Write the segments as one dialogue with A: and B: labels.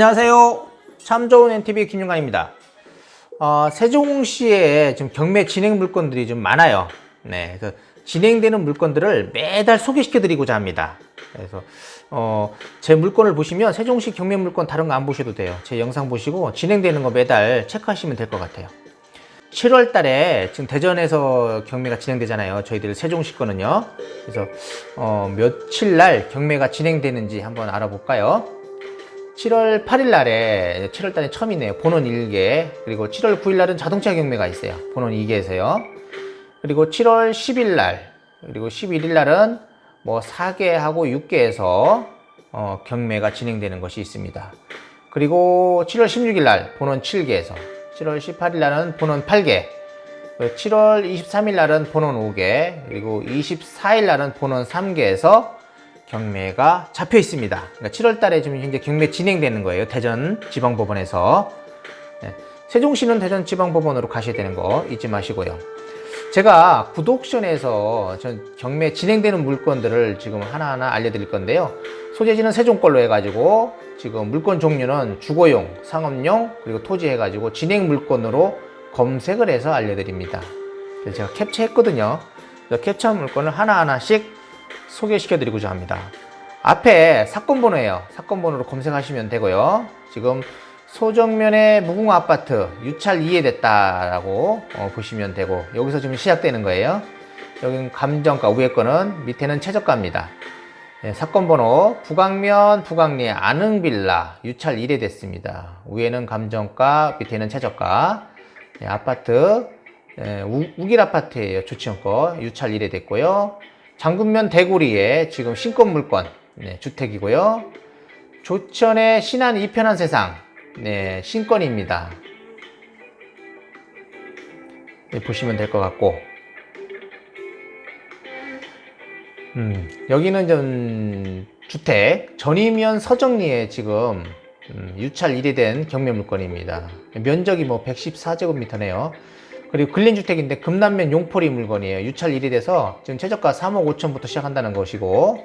A: 안녕하세요. 참 좋은 NTV 김윤관입니다. 어, 세종시에 지금 경매 진행 물건들이 좀 많아요. 네, 그래서 진행되는 물건들을 매달 소개시켜 드리고자 합니다. 그래서 어, 제 물건을 보시면 세종시 경매 물건 다른 거 안 보셔도 돼요. 제 영상 보시고 진행되는 거 매달 체크하시면 될 것 같아요. 7월 달에 지금 대전에서 경매가 진행되잖아요. 저희들 세종시 거는요. 그래서 어, 며칠 날 경매가 진행되는지 한번 알아볼까요? 7월 8일 날에 7월 달에 처음이네요. 본원 1개 그리고 7월 9일 날은 자동차 경매가 있어요. 본원 2개에서요. 그리고 7월 10일 날 그리고 11일 날은 뭐 4개하고 6개에서 어, 경매가 진행되는 것이 있습니다. 그리고 7월 16일 날 본원 7개에서 7월 18일 날은 본원 8개 7월 23일 날은 본원 5개 그리고 24일 날은 본원 3개에서 경매가 잡혀 있습니다. 그러니까 7월 달에 지금 현재 경매 진행되는 거예요. 대전 지방법원에서. 네. 세종시는 대전 지방법원으로 가셔야 되는 거 잊지 마시고요. 제가 구독션에서 전 경매 진행되는 물건들을 지금 하나하나 알려드릴 건데요. 소재지는 세종 걸로 해가지고 지금 물건 종류는 주거용, 상업용, 그리고 토지 해가지고 진행 물건으로 검색을 해서 알려드립니다. 그래서 제가 캡처했거든요. 캡처한 물건을 하나하나씩 소개시켜 드리고자 합니다. 앞에 사건 번호예요. 사건 번호로 검색하시면 되고요. 지금 소정면의 무궁화 아파트 유찰 이해됐다라고 어, 보시면 되고 여기서 지금 시작되는 거예요. 여기는 감정가 위에 거는 밑에는 최저가입니다. 네, 사건 번호 북악면 북악리 안흥빌라 유찰 1회 됐습니다. 위에는 감정가 밑에는 최저가 네, 아파트 네, 우, 우길 아파트예요. 조치원 거 유찰 1회 됐고요. 장군면 대구리에 지금 신권 물건 네, 주택이고요. 조천의 신안 이편한 세상 네, 신권입니다. 네, 보시면 될 것 같고 음, 여기는 좀 주택 전이면 서정리에 지금 음, 유찰 1이 된 경매 물건입니다. 면적이 뭐 114제곱미터네요. 그리고 근린주택인데 금남면 용포리 물건이에요. 유찰 1이 돼서 지금 최저가 3억 5천부터 시작한다는 것이고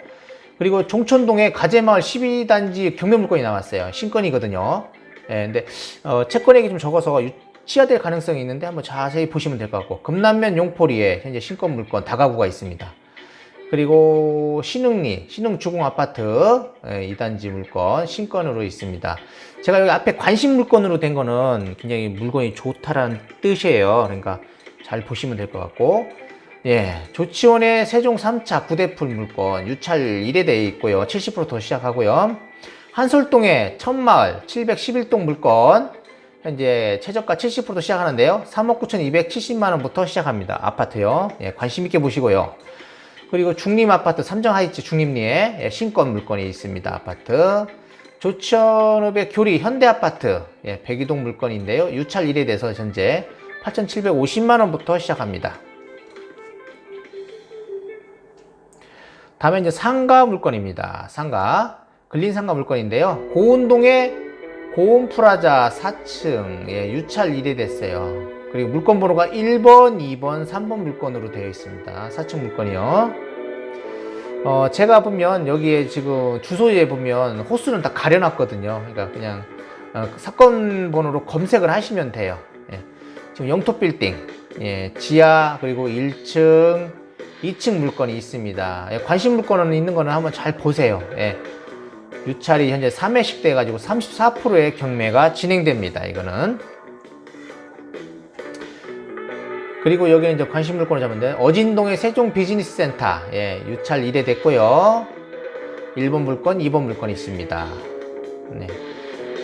A: 그리고 종천동에 가재마을 12단지 경매 물건이 나왔어요. 신건이거든요. 예, 근데 어, 채권액이 좀 적어서 유, 취하될 가능성이 있는데 한번 자세히 보시면 될 것 같고 금남면 용포리에 현재 신건 물건 다가구가 있습니다. 그리고 신흥리, 신흥주공 아파트 예, 2단지 물건 신건으로 있습니다. 제가 여기 앞에 관심 물건으로 된 거는 굉장히 물건이 좋다라는 뜻이에요. 그러니까 잘 보시면 될 것 같고 예, 조치원의 세종 3차 구대풀 물건 유찰 1에 대해 있고요. 70%더 시작하고요. 한솔동의 천마을 711동 물건 현재 최저가 70% 시작하는데요. 3억 9,270만 원부터 시작합니다. 아파트요. 예, 관심 있게 보시고요. 그리고 중림 아파트 삼정하이츠 중림리에 예, 신권 물건이 있습니다. 아파트. 조천읍의 교리 현대 아파트 예, 백이동 물건인데요. 유찰 1에 대해서 현재 8,750만 원부터 시작합니다. 다음에 이제 상가 물건입니다. 상가. 근린 상가 물건인데요. 고운동의 고운 프라자 4층 예, 유찰 1에 됐어요. 그리고 물건 번호가 1번, 2번, 3번 물건으로 되어 있습니다. 4층 물건이요. 어, 제가 보면 여기에 지금 주소에 보면 호수는 다 가려놨거든요. 그러니까 그냥 어, 사건 번호로 검색을 하시면 돼요. 예. 지금 영토 빌딩, 예, 지하 그리고 1층, 2층 물건이 있습니다. 예, 관심 물건은 있는 거는 한번 잘 보세요. 예. 유찰이 현재 3회씩 돼가지고 34%의 경매가 진행됩니다. 이거는. 그리고 여기는 이제 관심 물건을 잡는데 어진동의 세종 비즈니스 센터 예, 유찰 1회 됐고요. 1번 물건, 2번 물건이 있습니다. 네.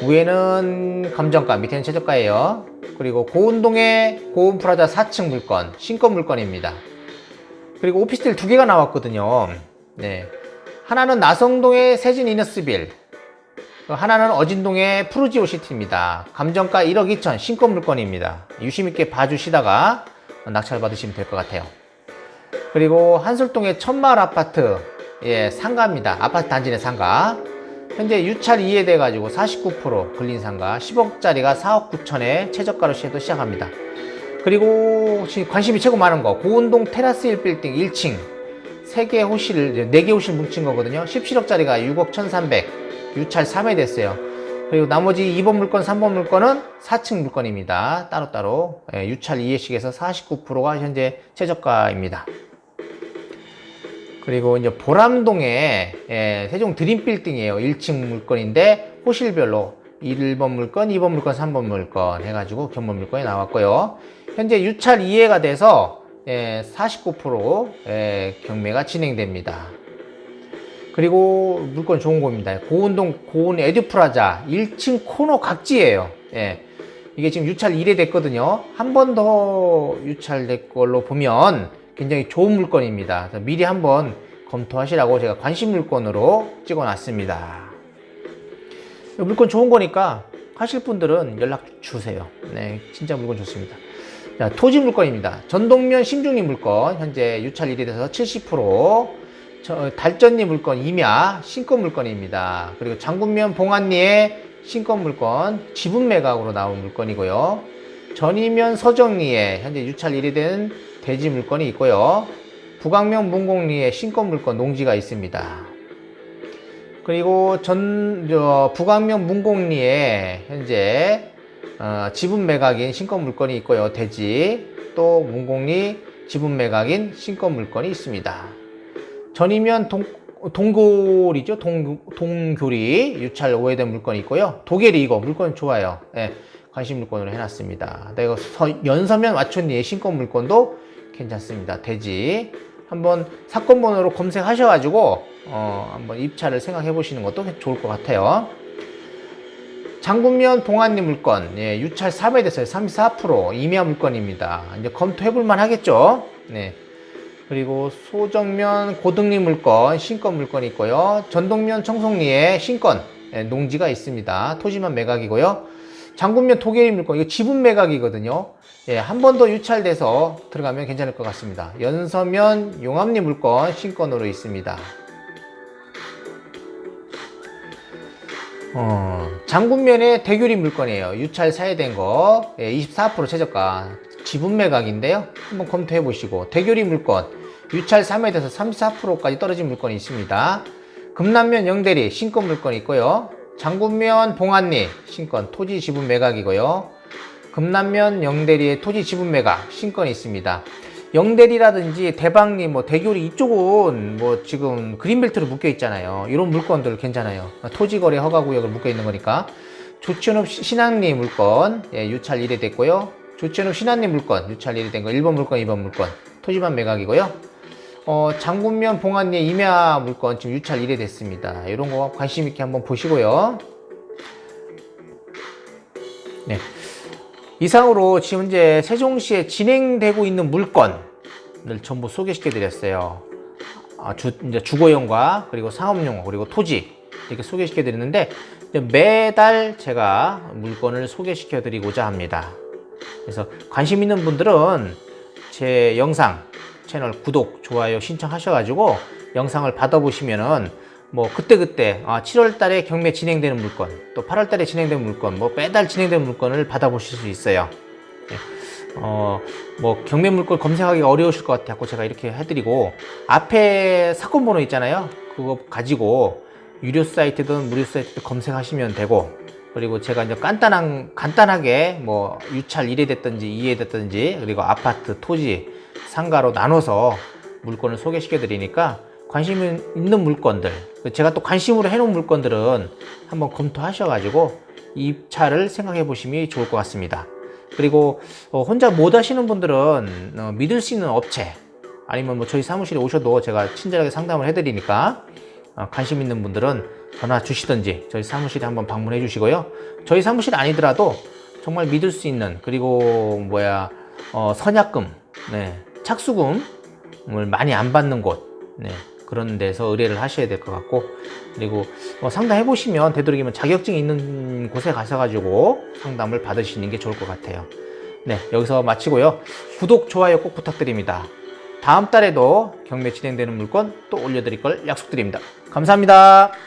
A: 위에는 감정가, 밑에는 최저가예요. 그리고 고운동의 고운 프라자 4층 물건, 신권 물건입니다. 그리고 오피스텔 두 개가 나왔거든요. 네. 하나는 나성동의 세진 이너스빌, 하나는 어진동의 푸르지오 시티입니다. 감정가 1억 2천, 신권 물건입니다. 유심있게 봐주시다가 낙찰 받으시면 될 것 같아요. 그리고 한솔동의 천마을 아파트, 예, 상가입니다. 아파트 단지 내 상가. 현재 유찰 이해돼 가지고 49% 근린 상가, 10억짜리가 4억 9천에 최저가로 시도 시작합니다. 그리고 관심이 최고 많은 거, 고운동 테라스 1빌딩 1층. 3개 호실, 4개 호실 뭉친 거거든요. 17억짜리가 6억 1,300, 유찰 3회 됐어요. 그리고 나머지 2번 물건, 3번 물건은 4층 물건입니다. 따로따로 예, 유찰 이해식에서 49%가 현재 최저가입니다. 그리고 이제 보람동에 예, 세종 드림 빌딩이에요. 1층 물건인데 호실별로 1번 물건, 2번 물건, 3번 물건 해가지고 견본 물건이 나왔고요. 현재 유찰 이해가 돼서 예, 49% 예, 경매가 진행됩니다. 그리고 물건 좋은 겁니다. 고운동 고운 에듀프라자 1층 코너 각지예요. 예. 이게 지금 유찰 1회 됐거든요. 한 번 더 유찰될 걸로 보면 굉장히 좋은 물건입니다. 미리 한번 검토하시라고 제가 관심 물건으로 찍어 놨습니다. 물건 좋은 거니까 하실 분들은 연락 주세요. 네, 진짜 물건 좋습니다. 자, 토지 물건입니다. 전동면 신중리 물건 현재 유찰 1위 돼서 70%, 저, 달전리 물건 임야 신권 물건입니다. 그리고 장군면 봉안리의 신권 물건 지분 매각으로 나온 물건이고요. 전이면 서정리에 현재 유찰 1위 된 대지 물건이 있고요. 북악면 문곡리에 신권 물건 농지가 있습니다. 그리고 전, 저, 북악면 문곡리에 현재 어, 지분 매각인 신권 물건이 있고요. 대지 또 문곡리 지분 매각인 신권 물건이 있습니다. 전이면 동, 동골이죠. 동, 동교리 유찰 오해된 물건이 있고요. 도계리 이거 물건 좋아요. 예, 관심 물건으로 해놨습니다. 내가 연서면 와촌리의 신권 물건도 괜찮습니다. 대지 한번 사건 번호로 검색하셔가지고 어, 한번 입찰을 생각해 보시는 것도 좋을 것 같아요. 장군면 봉안리 물건 예, 유찰 3회 됐어요. 34% 임야 물건입니다. 이제 검토해 볼만 하겠죠. 네. 그리고 소정면 고등리 물건 신권 물건이 있고요. 전동면 청송리에 신권 예, 농지가 있습니다. 토지만 매각이고요. 장군면 토계리 물건 이거 지분 매각이거든요. 예, 한 번 더 유찰돼서 들어가면 괜찮을 것 같습니다. 연서면 용암리 물건 신권으로 있습니다. 어, 장군면의 대교리 물건이에요. 유찰 사회된 거, 예, 24% 최저가. 지분 매각인데요. 한번 검토해 보시고. 대교리 물건, 유찰 3회 돼서 34%까지 떨어진 물건이 있습니다. 금남면 영대리 신권 물건이 있고요. 장군면 봉안리 신권 토지 지분 매각이고요. 금남면 영대리의 토지 지분 매각 신권이 있습니다. 영대리라든지 대방리 뭐 대교리 이쪽은 뭐 지금 그린벨트로 묶여 있잖아요. 이런 물건들 괜찮아요. 토지 거래 허가 구역을 묶여 있는 거니까. 조치현읍 신앙리 물건 예, 유찰 1회 됐고요. 조치현읍 신앙리 물건 유찰 1회 된거 1번 물건, 2번 물건 토지만 매각이고요. 어, 장군면 봉안리 임야 물건 지금 유찰 1회 됐습니다. 이런 거 관심 있게 한번 보시고요. 네. 이상으로 지금 현재 세종시에 진행되고 있는 물건을 전부 소개시켜 드렸어요. 아, 주, 이제 주거용과 그리고 상업용 그리고 토지 이렇게 소개시켜 드렸는데 매달 제가 물건을 소개시켜 드리고자 합니다. 그래서 관심 있는 분들은 제 영상 채널 구독, 좋아요 신청하셔가지고 영상을 받아보시면은 뭐 그때그때 아 7월 달에 경매 진행되는 물건 또 8월 달에 진행되는 물건 뭐 매달 진행되는 물건을 받아보실 수 있어요. 어 뭐 경매 물건 검색하기가 어려우실 것 같아서 제가 이렇게 해드리고 앞에 사건 번호 있잖아요. 그거 가지고 유료 사이트든 무료 사이트든 검색하시면 되고 그리고 제가 이제 간단한 간단하게 뭐 유찰 1회 됐든지 2회 됐든지 그리고 아파트 토지 상가로 나눠서 물건을 소개시켜 드리니까 관심 있는 물건들 제가 또 관심으로 해놓은 물건들은 한번 검토하셔가지고 입찰을 생각해 보시면 좋을 것 같습니다. 그리고 어, 혼자 못 하시는 분들은 어, 믿을 수 있는 업체 아니면 뭐 저희 사무실에 오셔도 제가 친절하게 상담을 해드리니까 어, 관심 있는 분들은 전화 주시든지 저희 사무실에 한번 방문해 주시고요. 저희 사무실 아니더라도 정말 믿을 수 있는 그리고 뭐야 어, 선약금, 네, 착수금을 많이 안 받는 곳, 네, 그런 데서 의뢰를 하셔야 될 것 같고 그리고 뭐 상담해 보시면 되도록이면 자격증이 있는 곳에 가셔가지고 상담을 받으시는 게 좋을 것 같아요. 네, 여기서 마치고요. 구독, 좋아요 꼭 부탁드립니다. 다음 달에도 경매 진행되는 물건 또 올려드릴 걸 약속드립니다. 감사합니다.